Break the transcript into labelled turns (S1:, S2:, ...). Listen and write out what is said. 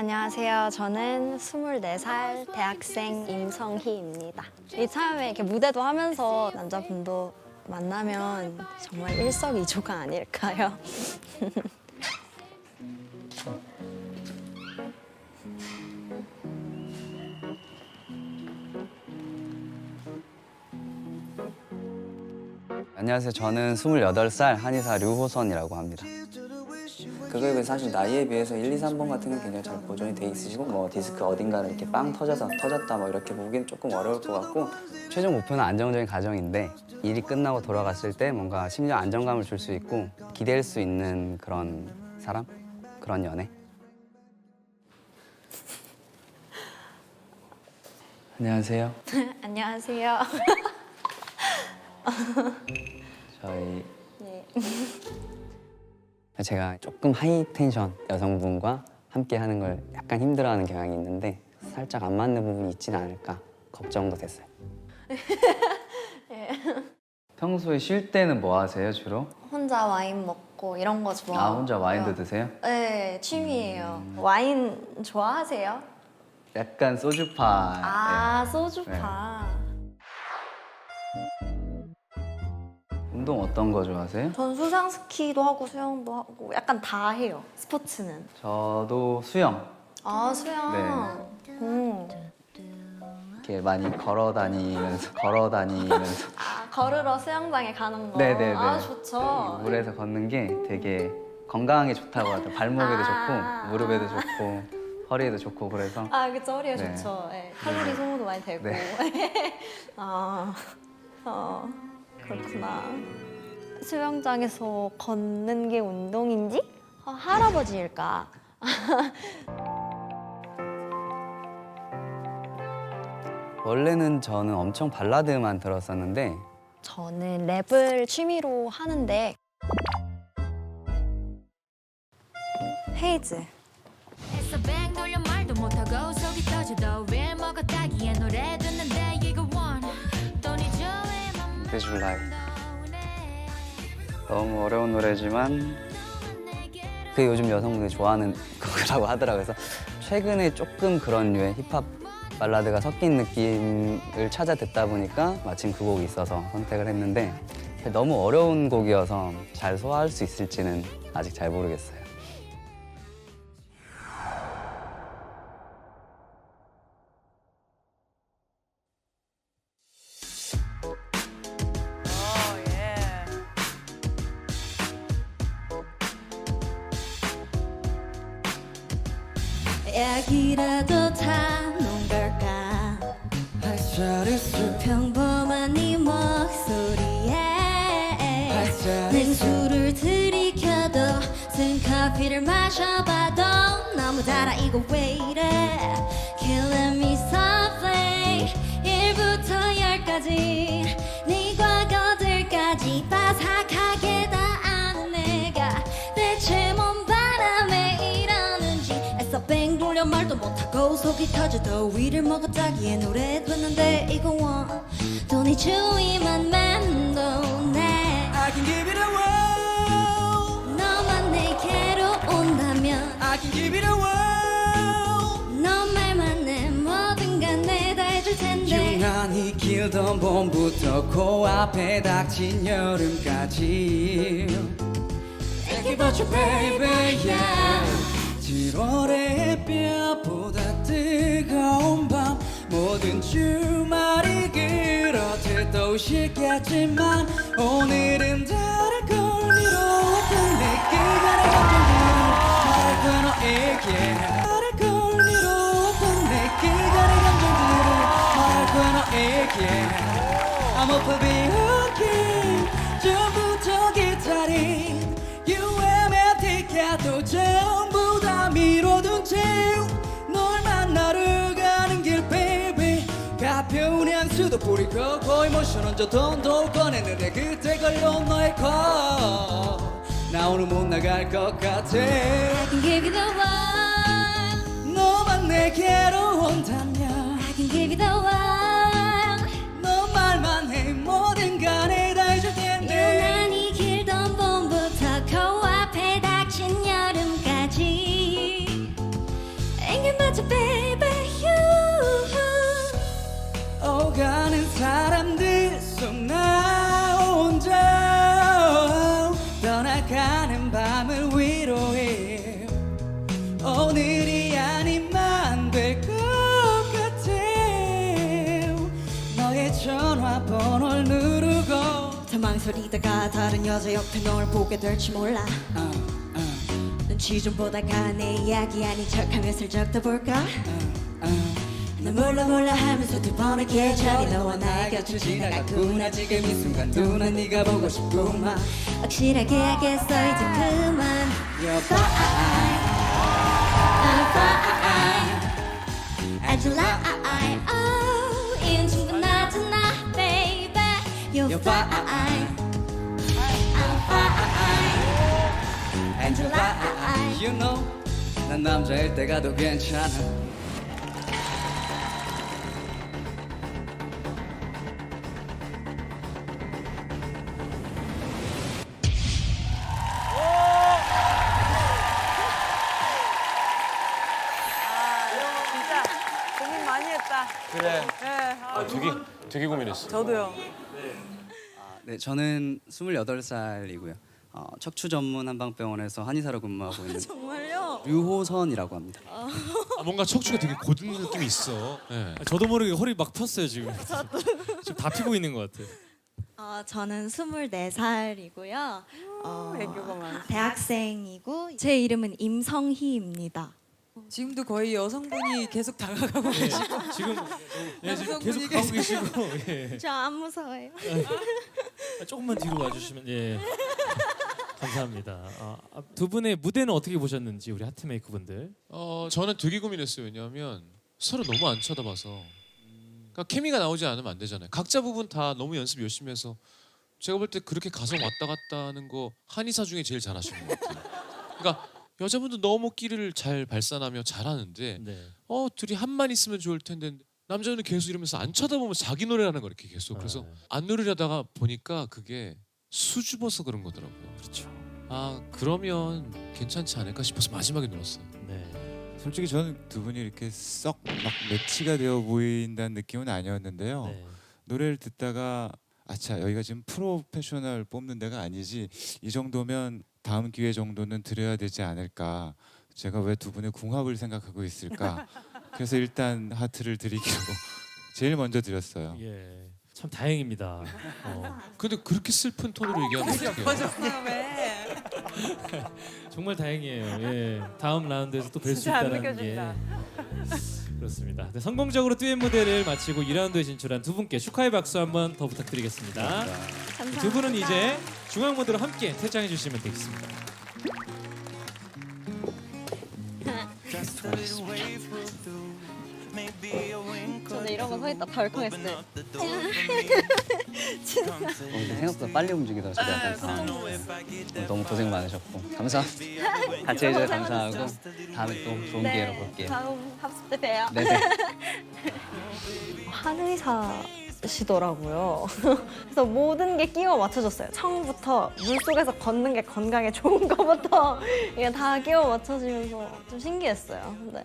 S1: 안녕하세요. 저는 24살 대학생 임성희입니다. 이참에 이렇게 무대도 하면서 남자분도 만나면 정말 일석이조가 아닐까요?
S2: 안녕하세요. 저는 28살 한의사 류호선이라고 합니다. 그거에 사실 나이에 비해서 1, 2, 3번 같은 건 굉장히 잘 보존이 돼 있으시고 뭐 디스크 어딘가를 이렇게 빵 터져서 터졌다 뭐 이렇게 보기엔 조금 어려울 것 같고 최종 목표는 안정적인 가정인데 일이 끝나고 돌아갔을 때 뭔가 심리적 안정감을 줄 수 있고 기댈 수 있는 그런 사람? 그런 연애? 안녕하세요.
S1: 안녕하세요.
S2: 저희
S1: 네.
S2: 제가 조금 하이 텐션 여성분과 함께 하는 걸 약간 힘들어하는 경향이 있는데 살짝 안 맞는 부분이 있지는 않을까 걱정도 됐어요. 평소에 쉴 때는 뭐 하세요 주로?
S1: 혼자 와인 먹고 이런 거 좋아하고.
S2: 아 혼자 와인도 드세요?
S1: 네, 취미예요. 와인 좋아하세요?
S2: 약간 소주파.
S1: 아, 소주파.
S2: 운동 어떤 거 좋아하세요?
S1: 전 수상 스키도 하고 수영도 하고 약간 다 해요. 스포츠는.
S2: 저도 수영
S1: 아, 수영.
S2: 네.
S1: 오.
S2: 이렇게 많이 걸어 다니면서 걸어 다니면서
S1: 아, 걸으러 수영장에 가는 거.
S2: 네네네.
S1: 아, 좋죠.
S2: 물에서 걷는 게 되게 건강에 좋다고 하더라고요. 발목에도
S1: 아.
S2: 좋고 무릎에도 좋고 허리에도 좋고 그래서
S1: 아, 그쵸. 허리에
S2: 네.
S1: 좋죠. 네. 칼로리 소모도 많이 되고.
S2: 네.
S1: 아, 어, 그렇구나. 수영장에서 걷는 게 운동인지? 아, 할아버지일까?
S2: 원래는 저는 엄청 발라드만 들었었는데
S1: 저는 랩을 취미로 하는데 헤이즈
S3: 했어 뱅 돌려 말도 못하고 속이 터져도 왜 먹었다기에 노래 듣는데 이거
S2: Your Life 너무 어려운 노래지만 그게 요즘 여성분들이 좋아하는 곡이라고 하더라고요. 그래서 최근에 조금 그런 류의 힙합 발라드가 섞인 느낌을 찾아 듣다 보니까 마침 그 곡이 있어서 선택을 했는데 너무 어려운 곡이어서 잘 소화할 수 있을지는 아직 잘 모르겠어요
S4: 약이라도 타놓은 걸까 평범한 네 목소리에 냉수를 들이켜도 쓴 커피를 마셔봐도 너무 달아 이거 왜 이래? Killing me softly. 1부터 열까지 속이 터져도 위를 먹었다기에 노래 듣는데 이거 원. 돈이 주위만 맴도네
S5: I can give it a whirl.
S4: 너만 내게로 온다면
S5: I can give it a whirl.
S4: 너 말만 내 뭐든 간에 다 해줄 텐데.
S5: 유난히 길던 봄부터 코앞에 닥친 여름까지. Thank you but you baby yeah 7월의 햇볕보다 뜨거운 밤 모든 주말이 그렇듯도 싫겠지만 오늘은 다를 걸 미뤄왔던 내 그간의 감정들은 말할 거 너에게 I'm up be okay 향수도 뿌리고 거의 모션 얹어 돈도 꺼냈는데 그때 걸려온 너의 콜나 오늘 못 나갈 것 같아.
S4: I can give you the one.
S5: 너만 내게로 온다면.
S4: I can give you the one
S1: 더 망설이다가 다른 여자 옆에 널 보게 될지 몰라.
S5: 어, 어,
S1: 눈치 좀 보다가 내 이야기 아닌 척하며 슬쩍 떠볼까?
S5: 어.
S1: 나 몰라 몰라 하면서 두 번의 계절이 너와 나의 곁을 지나갔구나.
S5: 지금 이 순간 누나 네가 보고 싶구만.
S4: 확실하게 하겠어 이제 그만.
S5: You're fine
S4: I'm fine Angela oh 이건 충분하잖아 baby. You're fine
S5: You know 난 남자일 때가 더 괜찮아
S6: 진짜 고민 많이 했다.
S7: 그래.
S6: 네, 아,
S7: 되게 되게 고민했어.
S6: 저도요.
S2: 네, 저는 28살이고요. 어, 척추 전문 한방병원에서 한의사로 근무하고 있는
S1: 정말요?
S2: 류호선이라고 합니다.
S7: 아, 뭔가 척추가 되게 고든 느낌이 있어. 예.
S8: 저도 모르게 허리 막 폈어요 지금. 지금 다 피고 있는 것 같아요.
S1: 어, 저는 24살이고요 어,
S6: 애교가.
S1: 대학생이고 제 이름은 임성희입니다
S6: 지금도 거의 여성분이 계속 다가가고
S8: 예, 지금 예, 지금 계속 가고 계시고 예.
S1: 저 안 무서워요
S8: 아, 조금만 뒤로 와주시면 예. 감사합니다. 아, 아, 두 분의 무대는 어떻게 보셨는지 우리 하트메이크 분들.
S7: 어, 저는 되게 고민했어요. 왜냐하면 서로 너무 안 쳐다봐서. 그러니까 케미가 나오지 않으면 안 되잖아요. 각자 부분 다 너무 연습 열심히 해서 제가 볼 때 그렇게 가성 왔다 갔다 하는 거 한의사 중에 제일 잘하시는 것 같아요. 그러니까 여자분도 너무 끼를 잘 발산하며 잘하는데
S8: 네.
S7: 어 둘이 한만 있으면 좋을 텐데 남자는 계속 이러면서 안 쳐다보면 자기 노래라는 거 이렇게 계속 그래서
S8: 네.
S7: 안 노래려다가 보니까 그게 수줍어서 그런 거더라고요.
S8: 그렇죠.
S7: 아 그러면 괜찮지 않을까 싶어서 마지막에 눌렀어요.
S8: 네.
S9: 솔직히 저는 두 분이 이렇게 썩 막 매치가 되어 보인다는 느낌은 아니었는데요.
S8: 네.
S9: 노래를 듣다가 아차 여기가 지금 프로페셔널 뽑는 데가 아니지 이 정도면 다음 기회 정도는 드려야 되지 않을까. 제가 왜 두 분의 궁합을 생각하고 있을까. 그래서 일단 하트를 드리기로 제일 먼저 드렸어요.
S8: 예. 참 다행입니다. 어,
S7: 근데 그렇게 슬픈 톤으로 얘기하면 어떡해요?
S6: 졌어요 왜?
S8: 정말 다행이에요. 예. 다음 라운드에서 또 뵐 수
S6: 진짜 안
S8: 있다는 게
S6: 느껴진다.
S8: 그렇습니다. 네, 성공적으로 듀엣 무대를 마치고 2라운드에 진출한 두 분께 축하의 박수 한번 더 부탁드리겠습니다. 두 분은 이제 중앙 무대로 함께 퇴장해 주시면 되겠습니다.
S1: 저는 이런 거 서 있다 덜컹했어요
S2: 어, 근데 생각보다 빨리 움직이더라고요. 저도 약간 당황했어요. 어, 너무 고생 많으셨고 감사합니다. 같이 해주셔서 감사하고 다음에 또 좋은 기회로 볼게요.
S1: 다음 합숙 때 봬요
S2: 네네.
S1: 한의사시더라고요. 그래서 모든 게 끼워 맞춰졌어요. 처음부터 물 속에서 걷는 게 건강에 좋은 거부터 이게 다 끼워 맞춰지면서 좀 신기했어요. 네.